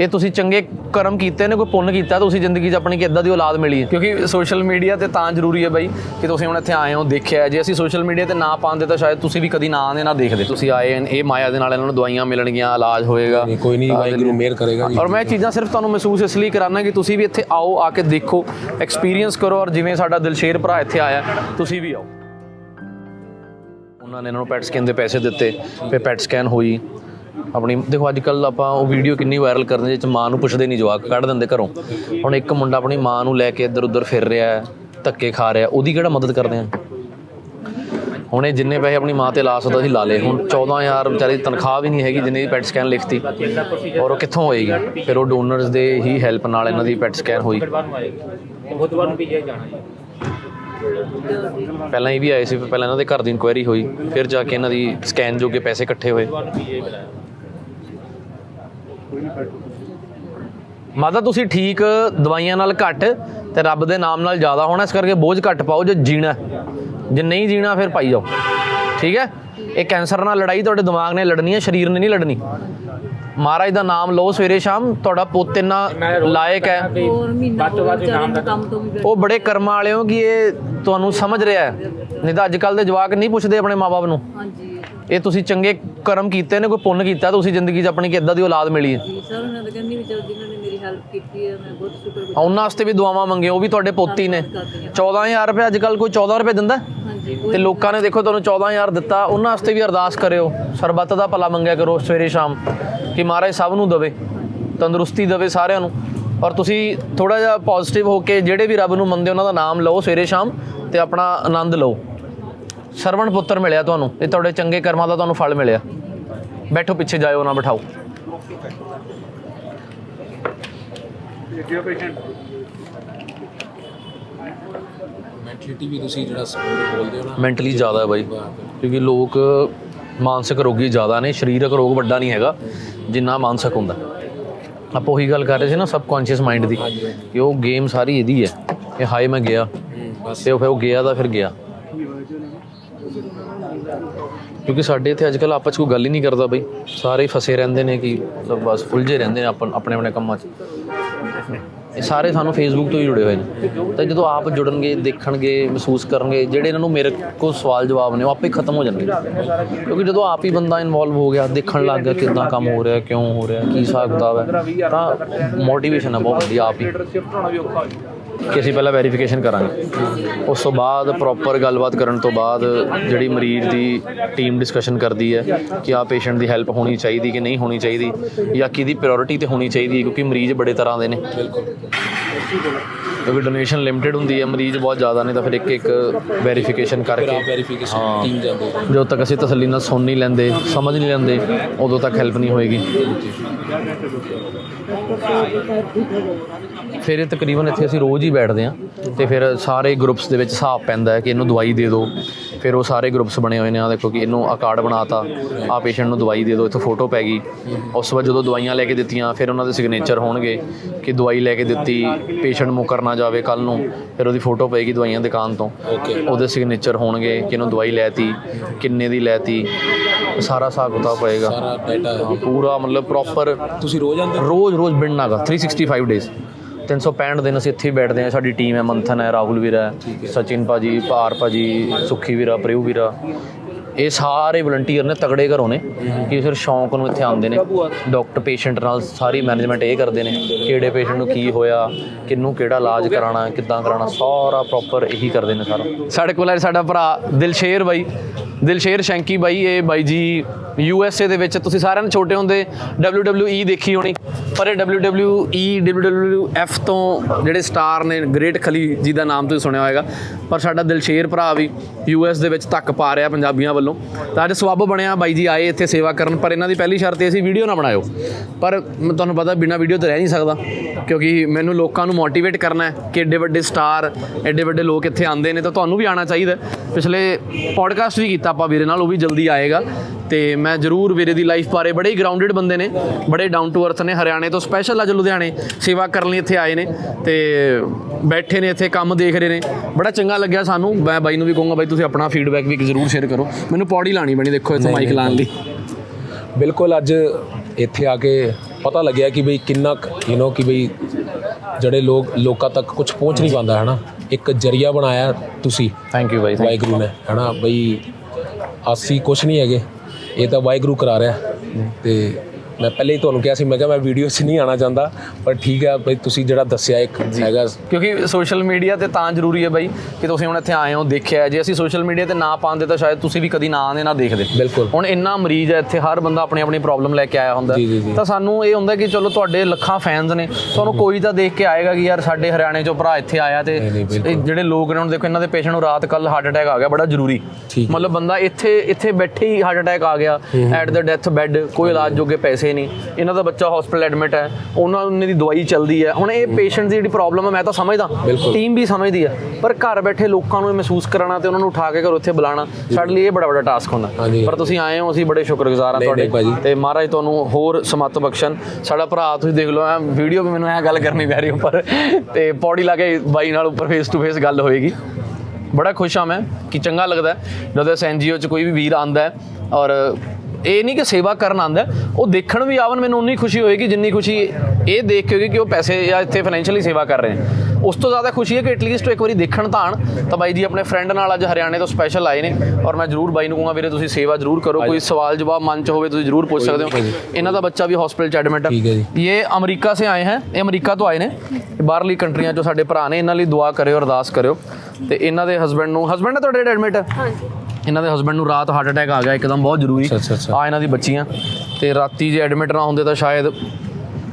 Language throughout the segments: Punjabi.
ਇਹ ਤੁਸੀਂ ਚੰਗੇ ਕਰਮ ਕੀਤੇ ਨੇ ਕੋਈ ਪੁੰਨ ਕੀਤਾ ਤੁਸੀਂ ਜ਼ਿੰਦਗੀ 'ਚ ਆਪਣੀ ਕਿ ਇਦਾਂ ਦੀ ਔਲਾਦ ਮਿਲੀ ਹੈ? ਕਿਉਂਕਿ ਸੋਸ਼ਲ ਮੀਡੀਆ ਤੇ ਤਾਂ ਜ਼ਰੂਰੀ ਹੈ ਬਾਈ ਕਿ ਤੁਸੀਂ ਹੁਣ ਇੱਥੇ ਆਏ ਹੋ ਦੇਖਿਆ। ਜੇ ਅਸੀਂ ਸੋਸ਼ਲ ਮੀਡੀਆ ਤੇ ਨਾ ਪਾਉਂਦੇ ਤਾਂ ਸ਼ਾਇਦ ਤੁਸੀਂ ਵੀ ਕਦੀ ਨਾ ਆਉਂਦੇ ਨਾ ਦੇਖਦੇ। ਤੁਸੀਂ ਆਏ ਹੋ, ਇਹ ਮਾਇਆ ਦੇ ਨਾਲ ਇਹਨਾਂ ਨੂੰ ਦਵਾਈਆਂ ਮਿਲਣਗੀਆਂ ਇਲਾਜ ਹੋਏਗਾ। ਕੋਈ ਨਹੀਂ ਵਾਹਿਗੁਰੂ ਮਿਹਰ ਕਰੇਗਾ ਜੀ। ਔਰ ਮੈਂ ਇਹ ਚੀਜ਼ਾਂ ਸਿਰਫ ਤੁਹਾਨੂੰ ਮਹਿਸੂਸ ਇਸ ਲਈ ਕਰਾਨਾ ਕਿ ਤੁਸੀਂ ਵੀ ਇੱਥੇ ਆਓ ਆ ਕੇ ਦੇਖੋ ਐਕਸਪੀਰੀਅੰਸ ਕਰੋ ਔਰ ਜਿਵੇਂ ਸਾਡਾ ਦਿਲਸ਼ੇਰ ਭਰਾ ਇੱਥੇ ਆਇਆ ਤੁਸੀਂ ਵੀ ਆਓ। ਉਹਨਾਂ ਨੇ ਇਹਨਾਂ ਨੂੰ ਪੈਟ ਸਕੈਨ ਦੇ ਪੈਸੇ ਦਿੱਤੇ ਫਿਰ ਪੈਟ ਸਕੈਨ ਹੋਈ। ਆਪਣੀ, ਦੇਖੋ ਅੱਜ ਕੱਲ ਆਪਾਂ ਉਹ ਵੀਡੀਓ ਕਿੰਨੀ ਵਾਇਰਲ ਕਰਦੇ ਜਿਹ ਚ ਮਾਂ ਨੂੰ ਪੁੱਛਦੇ ਨਹੀਂ ਜਵਾਕ ਕੱਢ ਦਿੰਦੇ ਘਰੋਂ। ਹੁਣ ਇੱਕ ਮੁੰਡਾ ਆਪਣੀ ਮਾਂ ਨੂੰ ਲੈ ਕੇ ਇੱਧਰ ਉੱਧਰ ਫਿਰ ਰਿਹਾ ਹੈ, ਧੱਕੇ ਖਾ ਰਿਹਾ ਉਹਦੀ ਕਿਹੜਾ ਮਦਦ ਕਰਦੇ ਆ? ਹੁਣ ਇਹ ਜਿੰਨੇ ਪੈਸੇ ਆਪਣੀ ਮਾਂ ਤੇ ਲਾ ਸਕਦਾ ਸੀ ਲਾ ਲਏ। ਹੁਣ 14000 ਵਿਚਾਰੇ ਦੀ ਤਨਖਾਹ ਵੀ ਨਹੀਂ ਹੈਗੀ, ਜਿੰਨੇ ਦੀ ਪੈਟ ਸਕੈਨ ਲਿਖਤੀ। ਔਰ ਉਹ ਕਿੱਥੋਂ ਹੋਏਗੀ? ਫਿਰ ਉਹ ਡੋਨਰਸ ਦੇ ਹੀ ਹੈਲਪ ਨਾਲ ਇਹਨਾਂ ਦੀ ਪੈਟ ਸਕੈਨ ਹੋਈ। ਪਹਿਲਾਂ ਇਹ ਵੀ ਆਏ ਸੀ, ਪਹਿਲਾਂ ਇਹਨਾਂ ਦੇ ਘਰ ਦੀ ਇਨਕੁਆਇਰੀ ਹੋਈ, ਫਿਰ ਜਾ ਕੇ ਇਹਨਾਂ ਦੀ ਸਕੈਨ ਜੋਗੇ ਪੈਸੇ ਇਕੱਠੇ ਹੋਏ। ਮਾਤਾ ਤੁਸੀਂ ਠੀਕ ਦਵਾਈਆਂ ਨਾਲ ਘੱਟ ਤੇ ਰੱਬ ਦੇ ਨਾਮ ਨਾਲ ਜ਼ਿਆਦਾ ਹੋਣਾ ਇਸ ਕਰਕੇ ਬੋਝ ਘੱਟ ਪਾਓ ਜੇ ਜੀਣਾ। ਜੇ ਨਹੀਂ ਜੀਣਾ ਫਿਰ ਪਾਈ ਜਾਓ। ਠੀਕ ਹੈ? ਇਹ ਕੈਂਸਰ ਨਾਲ ਲੜਾਈ ਤੁਹਾਡੇ ਦਿਮਾਗ ਨੇ ਲੜਨੀ ਹੈ ਸਰੀਰ ਨੇ ਨਹੀਂ ਲੜਨੀ। ਮਹਾਰਾਜ ਦਾ ਨਾਮ ਲਓ ਸਵੇਰੇ ਸ਼ਾਮ ਤੁਹਾਡਾ ਪੁੱਤ ਇੰਨਾ ਲਾਇਕ ਹੈ। ਉਹ ਬੜੇ ਕਰਮਾਂ ਵਾਲੇ ਹੋ ਕਿ ਇਹ ਤੁਹਾਨੂੰ ਸਮਝ ਰਿਹਾ ਹੈ। ਨਹੀਂ ਤਾਂ ਅੱਜ ਕੱਲ ਦੇ ਜਵਾਕ ਨਹੀਂ ਪੁੱਛਦੇ ਆਪਣੇ ਮਾਪੇ ਨੂੰ। ਹਾਂਜੀ। ਇਹ ਤੁਸੀਂ ਚੰਗੇ ਕਰਮ ਕੀਤੇ ਨੇ ਕੋਈ ਪੁੰਨ ਕੀਤਾ ਤੁਸੀਂ ਜ਼ਿੰਦਗੀ 'ਚ ਆਪਣੀ ਕਿ ਇਦਾਂ ਦੀ ਔਲਾਦ ਮਿਲੀ ਹੈ? ਜੀ ਸਰ ਉਹਨਾਂ ਦਾ ਕਹਿੰਦੀ ਵੀ ਚਲ ਜਿਨ੍ਹਾਂ ਨੇ ਮੇਰੀ ਹੈਲਪ ਕੀਤੀ ਹੈ ਮੈਂ ਬਹੁਤ ਸ਼ੁਕਰ ਉਹਨਾਂ ਵਾਸਤੇ ਵੀ ਦੁਆਵਾਂ ਮੰਗਿਓ ਉਹ ਵੀ ਤੁਹਾਡੇ ਪੋਤੀ ਨੇ। ਕਰਦੀ ਹਾਂ। 14000 ਰੁਪਏ ਅੱਜ ਕੱਲ ਕੋਈ 14 ਰੁਪਏ ਦਿੰਦਾ? ਤੇ ਲੋਕਾਂ ਨੇ ਦੇਖੋ ਤੁਹਾਨੂੰ 14000 ਦਿੱਤਾ ਉਹਨਾਂ ਵਾਸਤੇ ਵੀ ਅਰਦਾਸ ਕਰਿਓ ਸਰਬੱਤ ਦਾ ਭਲਾ ਮੰਗਿਆ ਕਰੋ ਸਵੇਰੇ ਸ਼ਾਮ ਕਿ ਮਹਾਰਾਜ ਸਭ ਨੂੰ ਦਵੇ ਤੰਦਰੁਸਤੀ ਦਵੇ ਸਾਰਿਆਂ ਨੂੰ। ਔਰ ਤੁਸੀਂ ਥੋੜਾ ਜਿਹਾ ਪੋਜ਼ਿਟਿਵ ਹੋ ਕੇ ਜਿਹੜੇ ਵੀ ਰੱਬ ਨੂੰ ਮੰਨਦੇ ਉਹਨਾਂ ਦਾ ਨਾਮ ਲਓ ਸਵੇਰੇ ਸ਼ਾਮ ਤੇ ਆਪਣਾ ਆਨੰਦ ਲਓ। ਸਰਵਣ ਪੁੱਤਰ ਮਿਲਿਆ ਤੁਹਾਨੂੰ। ਇਹ ਤੁਹਾਡੇ ਚੰਗੇ ਕਰਮਾਂ ਦਾ ਤੁਹਾਨੂੰ ਫਲ ਮਿਲਿਆ। ਬੈਠੋ ਪਿੱਛੇ ਜਾਇਓ ਨਾ ਬਿਠਾਓ। ਮੈਂਟਲਿਟੀ ਵੀ ਤੁਸੀਂ ਜਿਹੜਾ ਸਪੋਰਟ ਬੋਲਦੇ ਹੋ ਨਾ ਮੈਂਟਲੀ ਜ਼ਿਆਦਾ ਹੈ ਬਾਈ। ਕਿਉਂਕਿ ਲੋਕ ਮਾਨਸਿਕ ਰੋਗੀ ਜ਼ਿਆਦਾ ਨੇ ਸਰੀਰਕ ਰੋਗ ਵੱਡਾ ਨਹੀਂ ਹੈਗਾ ਜਿੰਨਾ ਮਾਨਸਿਕ ਹੁੰਦਾ। ਆਪਾਂ ਉਹੀ ਗੱਲ ਕਰ ਰਹੇ ਸੀ ਨਾ ਸਬਕੌਂਸ਼ੀਅਸ ਮਾਈਂਡ ਦੀ ਕਿ ਉਹ ਗੇਮ ਸਾਰੀ ਇਹਦੀ ਹੈ। ਇਹ ਹਾਏ ਮੈਂ ਗਿਆ। ਬਸ। ਤੇ ਉਹ ਫਿਰ ਉਹ ਗਿਆ ਤਾਂ ਫਿਰ ਗਿਆ। ਕਿਉਂਕਿ ਸਾਡੇ ਇੱਥੇ ਅੱਜਕੱਲ ਆਪਸ 'ਚ ਕੋਈ ਗੱਲ ਹੀ ਨਹੀਂ ਕਰਦਾ ਬਈ। ਸਾਰੇ ਹੀ ਫਸੇ ਰਹਿੰਦੇ ਨੇ ਕਿ ਮਤਲਬ ਬਸ ਉਲਝੇ ਰਹਿੰਦੇ ਨੇ ਆਪਣ- ਆਪਣੇ ਆਪਣੇ ਕੰਮਾਂ 'ਚ। ਇਹ ਸਾਰੇ ਸਾਨੂੰ ਫੇਸਬੁੱਕ ਤੋਂ ਹੀ ਜੁੜੇ ਹੋਏ ਨੇ। ਤਾਂ ਜਦੋਂ ਆਪ ਜੁੜਨਗੇ, ਦੇਖਣਗੇ, ਮਹਿਸੂਸ ਕਰਨਗੇ, ਜਿਹੜੇ ਇਹਨਾਂ ਨੂੰ ਮੇਰੇ ਕੋਲ ਸਵਾਲ ਜਵਾਬ ਨੇ, ਉਹ ਆਪੇ ਖਤਮ ਹੋ ਜਾਣਗੇ। ਕਿਉਂਕਿ ਜਦੋਂ ਆਪ ਹੀ ਬੰਦਾ ਇਨਵੋਲਵ ਹੋ ਗਿਆ, ਦੇਖਣ ਲੱਗ ਗਿਆ ਕਿਦਾਂ ਕੰਮ ਹੋ ਰਿਹਾ, ਕਿਉਂ ਹੋ ਰਿਹਾ, ਕੀ ਹਿਸਾਬ ਕਿਤਾਬ ਹੈ, ਤਾਂ ਮੋਟੀਵੇਸ਼ਨ ਹੈ ਬਹੁਤ ਵਧੀਆ ਆਪ ਹੀ। ਕਿ ਅਸੀਂ ਪਹਿਲਾਂ ਵੈਰੀਫਿਕੇਸ਼ਨ ਕਰਾਂਗੇ। ਉਸ ਤੋਂ ਬਾਅਦ ਪ੍ਰੋਪਰ ਗੱਲਬਾਤ ਕਰਨ ਤੋਂ ਬਾਅਦ ਜਿਹੜੀ ਮਰੀਜ਼ ਦੀ ਟੀਮ ਡਿਸਕਸ਼ਨ ਕਰਦੀ ਹੈ ਕਿ ਆ ਪੇਸ਼ੈਂਟ ਦੀ ਹੈਲਪ ਹੋਣੀ ਚਾਹੀਦੀ ਕਿ ਨਹੀਂ ਹੋਣੀ ਚਾਹੀਦੀ ਜਾਂ ਕਿਹਦੀ ਪ੍ਰਾਇੋਰਟੀ ਤੇ ਹੋਣੀ ਚਾਹੀਦੀ ਕਿਉਂਕਿ ਮਰੀਜ਼ ਬੜੇ ਤਰ੍ਹਾਂ ਦੇ ਨੇ। ਬਿਲਕੁਲ ਕਿਉਂਕਿ ਡੋਨੇਸ਼ਨ ਲਿਮਿਟਿਡ ਹੁੰਦੀ ਹੈ ਮਰੀਜ਼ ਬਹੁਤ ਜ਼ਿਆਦਾ ਨੇ ਤਾਂ ਫਿਰ ਇੱਕ ਇੱਕ ਵੈਰੀਫਿਕੇਸ਼ਨ ਕਰਕੇ। ਵੈਰੀਫਿਕੇਸ਼ਨ ਟੀਮ ਜਾਂਦੇ ਤੱਕ ਅਸੀਂ ਤਸੱਲੀ ਨਾਲ ਸੁਣ ਨਹੀਂ ਲੈਂਦੇ ਸਮਝ ਨਹੀਂ ਲੈਂਦੇ ਉਦੋਂ ਤੱਕ ਹੈਲਪ ਨਹੀਂ ਹੋਏਗੀ। ਫਿਰ ਇਹ ਤਕਰੀਬਨ ਇੱਥੇ ਅਸੀਂ ਰੋਜ਼ ਹੀ ਬੈਠਦੇ ਹਾਂ ਤੇ ਫਿਰ ਸਾਰੇ ਗਰੁੱਪਸ ਦੇ ਵਿੱਚ ਹਿਸਾਬ ਪੈਂਦਾ ਹੈ ਕਿ ਇਹਨੂੰ ਦਵਾਈ ਦੇ ਦਿਓ। ਫਿਰ ਉਹ ਸਾਰੇ ਗਰੁੱਪਸ ਬਣੇ ਹੋਏ ਨੇ ਆ ਦੇਖੋ ਕਿ ਇਹਨੂੰ ਆ ਕਾਰਡ ਬਣਾਤਾ ਆ ਪੇਸ਼ੈਂਟ ਨੂੰ ਦਵਾਈ ਦੇ ਦਿਓ ਇੱਥੇ ਫੋਟੋ ਪੈ ਗਈ। ਉਸ ਤੋਂ ਬਾਅਦ ਜਦੋਂ ਦਵਾਈਆਂ ਲੈ ਕੇ ਦਿੱਤੀਆਂ ਫਿਰ ਉਹਨਾਂ ਦੇ ਸਿਗਨੇਚਰ ਹੋਣਗੇ ਕਿ ਦਵਾਈ ਲੈ ਕੇ ਦਿੱਤੀ ਪੇਸ਼ੈਂਟ ਮੁੱਕਰ ਨਾ ਜਾਵੇ ਕੱਲ ਨੂੰ ਫਿਰ ਉਹਦੀ ਫੋਟੋ ਪਏਗੀ ਦਵਾਈਆਂ ਦੁਕਾਨ ਤੋਂ। ਉਹਦੇ ਸਿਗਨੇਚਰ ਹੋਣਗੇ ਕਿ ਇਹਨੂੰ ਦਵਾਈ ਲੈਤੀ ਕਿੰਨੇ ਦੀ ਲੈਤੀ ਸਾਰਾ ਹਿਸਾਬ ਕਿਤਾਬ ਪਏਗਾ। ਸਾਰਾ ਡਾਟਾ ਹਾਂ, ਪੂਰਾ ਮਤਲਬ ਪ੍ਰੋਪਰ ਤੁਸੀਂ ਰੋਜ਼ ਆਉਂਦੇ? ਰੋਜ਼ ਰੋਜ਼ ਬਿਨ ਨਾਗਾ 365 ਡੇਜ਼ 365 ਦਿਨ ਅਸੀਂ ਇੱਥੇ ਹੀ ਬੈਠਦੇ ਹਾਂ। ਸਾਡੀ ਟੀਮ ਹੈ ਮੰਥਨ ਹੈ ਰਾਹੁਲ ਵੀਰਾ ਹੈ ਸਚਿਨ ਭਾਜੀ ਭਾਰ ਭਾਜੀ ਸੁਖੀ ਵੀਰਾ ਪ੍ਰਯੂ ਵੀਰਾ। ਇਹ ਸਾਰੇ ਵਲੰਟੀਅਰ ਨੇ ਤਗੜੇ ਘਰੋਂ ਨੇ ਕਿ ਸਿਰ ਸ਼ੌਂਕ ਨੂੰ ਇੱਥੇ ਆਉਂਦੇ ਨੇ। ਡਾਕਟਰ ਪੇਸ਼ੈਂਟ ਨਾਲ ਸਾਰੀ ਮੈਨੇਜਮੈਂਟ ਇਹ ਕਰਦੇ ਨੇ ਕਿਹੜੇ ਪੇਸ਼ੈਂਟ ਨੂੰ ਕੀ ਹੋਇਆ ਕਿੰਨੂੰ ਕਿਹੜਾ ਇਲਾਜ ਕਰਾਉਣਾ ਕਿੱਦਾਂ ਕਰਾਉਣਾ ਸਾਰਾ ਪ੍ਰੋਪਰ ਇਹੀ ਕਰਦੇ ਨੇ ਸਾਰਾ। ਸਾਡੇ ਕੋਲ ਹੈ ਸਾਡਾ ਭਰਾ ਦਿਲਸ਼ੇਰ ਬਾਈ ਦਿਲਸ਼ੇਰ ਸ਼ੈਂਕੀ ਬਾਈ ਇਹ ਬਾਈ ਜੀ ਯੂ ਐਸ ਏ ਦੇ ਵਿੱਚ ਤੁਸੀਂ ਸਾਰਿਆਂ ਨੇ ਛੋਟੇ ਹੁੰਦੇ WWE ਦੇਖੀ ਹੋਣੀ, ਪਰ ਇਹ WWE WWF ਤੋਂ ਜਿਹੜੇ ਸਟਾਰ ਨੇ, ਗ੍ਰੇਟ ਖਲੀ ਜੀ ਦਾ ਨਾਮ ਤੁਸੀਂ ਸੁਣਿਆ ਹੋਵੇਗਾ, ਪਰ ਸਾਡਾ ਦਿਲਸ਼ੇਰ ਭਰਾ ਵੀ ਯੂ ਐਸ ਦੇ ਵਿੱਚ ਧੱਕ ਪਾ ਰਿਹਾ ਪੰਜਾਬੀਆਂ ਵੱਲੋਂ। ਤਾਂ ਅੱਜ ਸਬੱਬ ਬਣਿਆ, ਬਾਈ ਜੀ ਆਏ ਇੱਥੇ ਸੇਵਾ ਕਰਨ, ਪਰ ਇਹਨਾਂ ਦੀ ਪਹਿਲੀ ਸ਼ਰਤ ਇਹ ਸੀ ਵੀਡੀਓ ਨਾ ਬਣਾਇਓ। ਪਰ ਮ- ਤੁਹਾਨੂੰ ਪਤਾ ਬਿਨਾ ਵੀਡੀਓ ਤਾਂ ਰਹਿ ਨਹੀਂ ਸਕਦਾ, ਕਿਉਂਕਿ ਮੈਨੂੰ ਲੋਕਾਂ ਨੂੰ ਮੋਟੀਵੇਟ ਕਰਨਾ ਹੈ ਕਿ ਐਡੇ ਵੱਡੇ ਸਟਾਰ ਐਡੇ ਵੱਡੇ ਲੋਕ ਇੱਥੇ ਆਉਂਦੇ ਨੇ, ਤਾਂ ਤੁਹਾਨੂੰ ਵੀ ਆਉਣਾ ਚਾਹੀਦਾ ਪਿਛਲੇ ਪੋਡਕਾਸਟ ਵੀ ਕੀਤਾ ਆਪਾਂ, ਵੀਰੇ ਨਾਲ ਉਹ ਵੀ ਜਲਦੀ ਆਏਗਾ। ਤੇ ਮੈਂ ਜ਼ਰੂਰ ਵੀਰੇ ਦੀ ਲਾਈਫ ਬਾਰੇ ਬੜੇ ਹੀ ਗਰਾਊਂਡਡ ਬੰਦੇ ਨੇ ਬੜੇ ਡਾਊਨ ਟੂ ਅਰਥ ਨੇ ਹਰਿਆਣੇ ਤੋਂ ਸਪੈਸ਼ਲ ਅੱਜ ਲੁਧਿਆਣੇ ਸੇਵਾ ਕਰਨ ਲਈ ਇੱਥੇ ਆਏ ਨੇ ਤੇ ਬੈਠੇ ਨੇ ਇੱਥੇ ਕੰਮ ਦੇਖ ਰਹੇ ਨੇ। ਬੜਾ ਚੰਗਾ ਲੱਗਿਆ ਸਾਨੂੰ। ਮੈਂ ਬਾਈ ਨੂੰ ਵੀ ਕਹੂੰਗਾ ਬਾਈ ਤੁਸੀਂ ਆਪਣਾ ਫੀਡਬੈਕ ਵੀ ਜ਼ਰੂਰ ਸ਼ੇਅਰ ਕਰੋ। ਮੈਨੂੰ ਪੌੜੀ ਲਾਣੀ ਬਣੀ ਦੇਖੋ ਇੱਥੇ ਮਾਈਕ ਲਾਉਣ ਲਈ ਬਿਲਕੁਲ ਅੱਜ ਇੱਥੇ ਆ ਕੇ ਪਤਾ ਲੱਗਿਆ ਕਿ ਬਈ ਕਿੰਨਾ ਯੂ نو ਕਿ ਬਈ ਜਿਹੜੇ ਲੋਕ ਲੋਕਾਂ ਤੱਕ ਕੁਝ ਪਹੁੰਚ ਨਹੀਂ ਪਾਉਂਦਾ ਹੈ ਨਾ ਇੱਕ ਜਰੀਆ ਬਣਾਇਆ ਤੁਸੀਂ। ਥੈਂਕ ਯੂ ਬਾਈ ਵਾਹਿਗੁਰੂ ਨੇ ਹੈ ਨਾ ਬਈ ਅਸੀਂ ਕੁਝ ਨਹੀਂ ਹੈਗੇ। ਇਹ ਤਾਂ ਵਾਹਿਗੁਰੂ ਕਰਾ ਰਿਹਾ ਤੇ ਮੈਂ ਪਹਿਲੇ ਹੀ ਤੁਹਾਨੂੰ ਕਿਹਾ ਸੀ ਮੈਂ ਕਿਹਾ ਮੈਂ ਵੀਡੀਓ 'ਚ ਨਹੀਂ ਆਣਾ ਚਾਹੁੰਦਾ ਪਰ ਠੀਕ ਹੈ ਬਈ ਤੁਸੀਂ ਜਿਹੜਾ ਦੱਸਿਆ ਇੱਕ ਹੈਗਾ। ਕਿਉਂਕਿ ਸੋਸ਼ਲ ਮੀਡੀਆ ਤੇ ਤਾਂ ਜ਼ਰੂਰੀ ਹੈ ਬਾਈ ਕਿ ਤੁਸੀਂ ਹੁਣ ਇੱਥੇ ਆਏ ਹੋ ਦੇਖਿਆ। ਜੇ ਅਸੀਂ ਸੋਸ਼ਲ ਮੀਡੀਆ ਤੇ ਨਾ ਪਾਉਂਦੇ ਤਾਂ ਸ਼ਾਇਦ ਤੁਸੀਂ ਵੀ ਕਦੀ ਨਾ ਆਉਂਦੇ ਨਾ ਦੇਖਦੇ। ਬਿਲਕੁਲ। ਹੁਣ ਇੰਨਾ ਮਰੀਜ਼ ਹੈ ਇੱਥੇ ਹਰ ਬੰਦਾ ਆਪਣੀ ਆਪਣੀ ਪ੍ਰੋਬਲਮ ਲੈ ਕੇ ਆਇਆ ਹੁੰਦਾ। ਤਾਂ ਸਾਨੂੰ ਇਹ ਹੁੰਦਾ ਕਿ ਚਲੋ ਤੁਹਾਡੇ ਲੱਖਾਂ ਫੈਨਸ ਨੇ ਤੁਹਾਨੂੰ ਕੋਈ ਤਾਂ ਦੇਖ ਕੇ ਆਏਗਾ ਕਿ ਯਾਰ ਸਾਡੇ ਹਰਿਆਣੇ ਚੋਂ ਭਰਾ ਇੱਥੇ ਆਇਆ ਤੇ ਜਿਹੜੇ ਲੋਕ ਨੇ ਹੁਣ ਦੇਖੋ ਇਹਨਾਂ ਦੇ ਪੇਸ਼ੈਂਟ ਨੂੰ ਰਾਤ ਕੱਲ ਹਾਰਟ ਅਟੈਕ ਆ ਗਿਆ ਬੜਾ ਜ਼ਰੂਰੀ। ਮਤਲਬ ਬੰਦਾ ਇੱਥੇ ਇੱਥੇ ਬੈਠੇ ਹੀ ਹਾਰਟ ਅਟੈਕ ਆ ਗਿਆ ਐਟ ਦਾ ਡੈਥ ਬੈੱਡ ਕੋਈ ਇਲਾਜ ਜੋਗੇ ਪੈਸੇ ਨਹੀਂ ਇਹਨਾਂ ਦਾ ਬੱਚਾ ਹਸਪੀਟਲ ਐਡਮਿਟ ਹੈ। ਉਹਨਾਂ ਉਹਨਾਂ ਦੀ ਦਵਾਈ ਚੱਲਦੀ ਹੈ। ਹੁਣ ਇਹ ਪੇਸ਼ੈਂਟ ਦੀ ਜਿਹੜੀ ਪ੍ਰੋਬਲਮ ਹੈ ਮੈਂ ਤਾਂ ਸਮਝਦਾ। ਟੀਮ ਵੀ ਸਮਝਦੀ ਹੈ। ਪਰ ਘਰ ਬੈਠੇ ਲੋਕਾਂ ਨੂੰ ਇਹ ਮਹਿਸੂਸ ਕਰਾਉਣਾ ਤੇ ਉਹਨਾਂ ਨੂੰ ਉਠਾ ਕੇ ਘਰੋਂ ਇੱਥੇ ਬੁਲਾਉਣਾ ਸਾਡੇ ਲਈ ਇਹ ਬੜਾ ਵੱਡਾ ਟਾਸਕ ਹੁੰਦਾ। ਪਰ ਤੁਸੀਂ ਆਏ ਹੋ ਅਸੀਂ ਬੜੇ ਸ਼ੁਕਰਗੁਜ਼ਾਰ ਹਾਂ ਤੁਹਾਡੇ। ਤੇ ਮਹਾਰਾਜ ਤੁਹਾਨੂੰ ਹੋਰ ਸਮੱਤ ਬਖਸ਼ਣ। ਸਾਡਾ ਭਰਾ ਤੁਸੀਂ ਦੇਖ ਲਓ ਐ ਵੀਡੀਓ ਵੀ ਮੈਨੂੰ ਐ ਗੱਲ ਕਰਨੀ ਪੈ ਰਹੀ ਉੱਪਰ। ਤੇ ਪੌੜੀ ਲਾ ਕੇ ਬਾਈ ਨਾਲ ਉੱਪਰ ਫੇਸ ਟੂ ਫੇਸ ਗੱਲ ਹੋਏਗੀ। ਬੜਾ ਖੁਸ਼ ਹਾਂ ਮੈਂ ਕਿ ਚੰਗਾ ਲੱਗਦਾ ਜਦੋਂ ਇਸ ਐਨਜੀਓ ਚ ਕੋਈ ਵੀ ਵੀਰ ਆਂਦਾ ਹੈ ਔਰ ਇਹ ਨਹੀਂ ਕਿ ਸੇਵਾ ਕਰਨ ਆਂਦਾ ਹੈ, ਉਹ ਦੇਖਣ ਵੀ ਆਵਨ ਮੈਨੂੰ ਉਨੀ ਖੁਸ਼ੀ ਹੋਏਗੀ ਜਿੰਨੀ ਖੁਸ਼ੀ ਇਹ ਦੇਖ ਕੇ ਹੋਏਗੀ ਕਿ ਉਹ ਪੈਸੇ ਜਾਂ ਇੱਥੇ ਫਾਈਨੈਂਸ਼ੀਅਲੀ ਸੇਵਾ ਕਰ ਰਹੇ ਨੇ। ਉਸ ਤੋਂ ਜ਼ਿਆਦਾ ਖੁਸ਼ੀ ਹੈ ਕਿ ਐਟਲੀਸਟ ਇੱਕ ਵਾਰੀ ਦੇਖਣ ਤਾਂ ਆਣ ਤਾਂ ਬਾਈ ਜੀ ਆਪਣੇ ਫਰੈਂਡ ਨਾਲ ਅੱਜ ਹਰਿਆਣੇ ਤੋਂ ਸਪੈਸ਼ਲ ਆਏ ਨੇ ਔਰ ਮੈਂ ਜ਼ਰੂਰ ਬਾਈ ਨੂੰ ਕਹੂੰਗਾ ਵੀਰੇ ਤੁਸੀਂ ਸੇਵਾ ਜ਼ਰੂਰ ਕਰੋ। ਕੋਈ ਸਵਾਲ ਜਵਾਬ ਮਨ ਚ ਹੋਵੇ ਤੁਸੀਂ ਜ਼ਰੂਰ ਪੁੱਛ ਸਕਦੇ ਹੋ। ਇਹਨਾਂ ਦਾ ਬੱਚਾ ਵੀ ਹਸਪੀਟਲ ਚ ਐਡਮਿਟ ਹੈ ਜੀ। ਇਹ ਅਮਰੀਕਾ ਸੇ ਆਏ ਹੈ। ਇਹ ਅਮਰੀਕਾ ਤੋਂ ਆਏ ਨੇ। ਬਾਹਰਲੀ ਕੰਟਰੀਆਂ ਚੋਂ ਸਾਡੇ ਭਰਾ ਨੇ। ਇਹਨਾਂ ਲਈ ਦੁਆ ਕਰਿਓ ਅਰਦਾਸ ਕਰਿਓ। ਤੇ ਇਹਨਾਂ ਦੇ ਹਸਬੰਡ ਨੂੰ ਹਸਬੰਡ ਹੈ ਤੁਹਾਡੇ ਐਡਮਿਟ ਹਾਂਜੀ। ਇਹਨਾਂ ਦੇ ਹਸਬੰਡ ਨੂੰ ਰਾਤ ਹਾਰਟ ਅਟੈਕ ਆ ਗਿਆ ਇੱਕਦਮ ਬਹੁਤ ਜ਼ਰੂਰੀ। ਆ ਇਹਨਾਂ ਦੀ ਬੱਚੀਆਂ। ਤੇ ਰਾਤੀ ਜੇ ਐਡਮਿਟ ਨਾ ਹੁੰਦੇ ਤਾਂ ਸ਼ਾਇਦ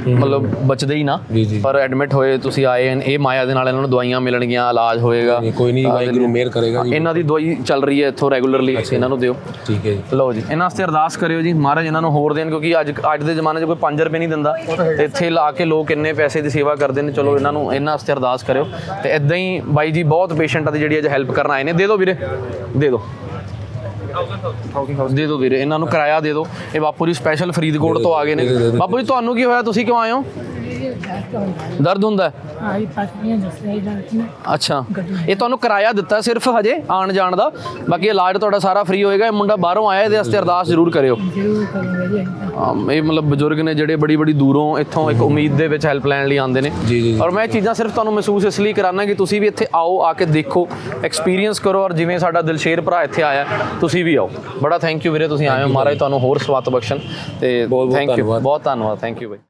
ਮਤਲਬ ਬਚਦੇ ਹੀ ਨਾ। ਪਰ ਐਡਮਿਟ ਹੋਏ ਤੁਸੀਂ ਆਏ ਇਹ ਮਾਇਆ ਦੇ ਨਾਲ ਇਹਨਾਂ ਨੂੰ ਦਵਾਈਆਂ ਮਿਲਣਗੀਆਂ ਇਲਾਜ ਹੋਏਗਾ। ਕੋਈ ਨਹੀਂ, ਵਾਹਿਗੁਰੂ ਮਿਹਰ ਕਰੇਗਾ। ਇਹਨਾਂ ਦੀ ਦਵਾਈ ਚੱਲ ਰਹੀ ਹੈ ਇੱਥੋਂ ਰੈਗੂਲਰਲੀ ਇਹਨਾਂ ਨੂੰ ਦਿਓ। ਠੀਕ ਹੈ ਜੀ। ਲਓ ਜੀ ਇਹਨਾਂ ਵਾਸਤੇ ਅਰਦਾਸ ਕਰਿਓ ਜੀ ਮਹਾਰਾਜ ਇਹਨਾਂ ਨੂੰ ਹੋਰ ਦੇਣ ਕਿਉਂਕਿ ਅੱਜ ਅੱਜ ਦੇ ਜ਼ਮਾਨੇ 'ਚ ਕੋਈ 5 ਰੁਪਏ ਨਹੀਂ ਦਿੰਦਾ। ਤੇ ਇੱਥੇ ਲਾ ਕੇ ਲੋਕ ਇੰਨੇ ਪੈਸੇ ਦੀ ਸੇਵਾ ਕਰਦੇ ਨੇ ਚਲੋ ਇਹਨਾਂ ਨੂੰ ਇਹਨਾਂ ਵਾਸਤੇ ਅਰਦਾਸ ਕਰਿਓ। ਤੇ ਇਦਾਂ ਹੀ ਬਾਈ ਜੀ ਬਹੁਤ ਪੇਸ਼ੈਂਟਾਂ ਦੀ ਜਿਹੜੀ ਅੱਜ ਹੈਲਪ ਕਰਨ ਆਏ ਨੇ। ਦੇ ਦਿਓ ਵੀਰੇ ਦੇ ਦਿਓ। ਦੇ ਦਿਓ ਵੀਰੇ ਇਹਨਾਂ ਨੂੰ ਕਿਰਾਇਆ ਦੇ ਦਿਓ। ਇਹ ਬਾਪੂ ਜੀ ਸਪੈਸ਼ਲ ਫਰੀਦਕੋਟ ਤੋਂ ਆ ਗਏ ਨੇ। ਦੇ ਦੇ। ਬਾਪੂ ਜੀ ਤੁਹਾਨੂੰ ਕੀ ਹੋਇਆ? ਤੁਸੀਂ ਕਿਉਂ ਆਏ ਹੋ? ਦਰਦ ਹੁੰਦਾ ਹੈ? ਦੱਸਿਆ ਨੇ ਅੱਛਾ। ਇਹ ਤੁਹਾਨੂੰ ਕਿਰਾਇਆ ਦਿੱਤਾ ਸਿਰਫ ਹਜੇ ਆਣ ਜਾਣ ਦਾ? ਬਾਕੀ ਇਲਾਜ ਤੁਹਾਡਾ ਸਾਰਾ ਫ੍ਰੀ ਹੋਏਗਾ ਇਹ ਮੁੰਡਾ ਬਾਹਰੋਂ ਆਇਆ ਇਹਦੇ ਵਾਸਤੇ ਅਰਦਾਸ ਜ਼ਰੂਰ ਕਰਿਓ। ਇਹ ਮਤਲਬ ਬਜ਼ੁਰਗ ਨੇ ਜਿਹੜੇ ਬੜੀ ਬੜੀ ਦੂਰੋਂ ਇੱਥੋਂ ਇੱਕ ਉਮੀਦ ਦੇ ਵਿੱਚ ਹੈਲਪ ਲੈਣ ਲਈ ਆਉਂਦੇ ਨੇ। ਜੀ। ਔਰ ਮੈਂ ਇਹ ਚੀਜ਼ਾਂ ਸਿਰਫ ਤੁਹਾਨੂੰ ਮਹਿਸੂਸ ਇਸ ਲਈ ਕਰਾਨਾ ਕਿ ਤੁਸੀਂ ਵੀ ਇੱਥੇ ਆਓ ਆ ਕੇ ਦੇਖੋ ਐਕਸਪੀਰੀਅੰਸ ਕਰੋ ਔਰ ਜਿਵੇਂ ਸਾਡਾ ਦਿਲਸ਼ੇਰ ਭਰਾ ਇੱਥੇ ਆਇਆ ਤੁਸੀਂ ਵੀ ਆਓ। ਬੜਾ ਥੈਂਕ ਯੂ ਵੀਰੇ ਤੁਸੀਂ ਆਏ ਹੋ। ਮਹਾਰਾਜ ਤੁਹਾਨੂੰ ਹੋਰ ਸਵਾਤ ਬਖਸ਼ਣ ਤੇ ਥੈਂਕ ਯੂ। ਬਹੁਤ ਧੰਨਵਾਦ। Thank you by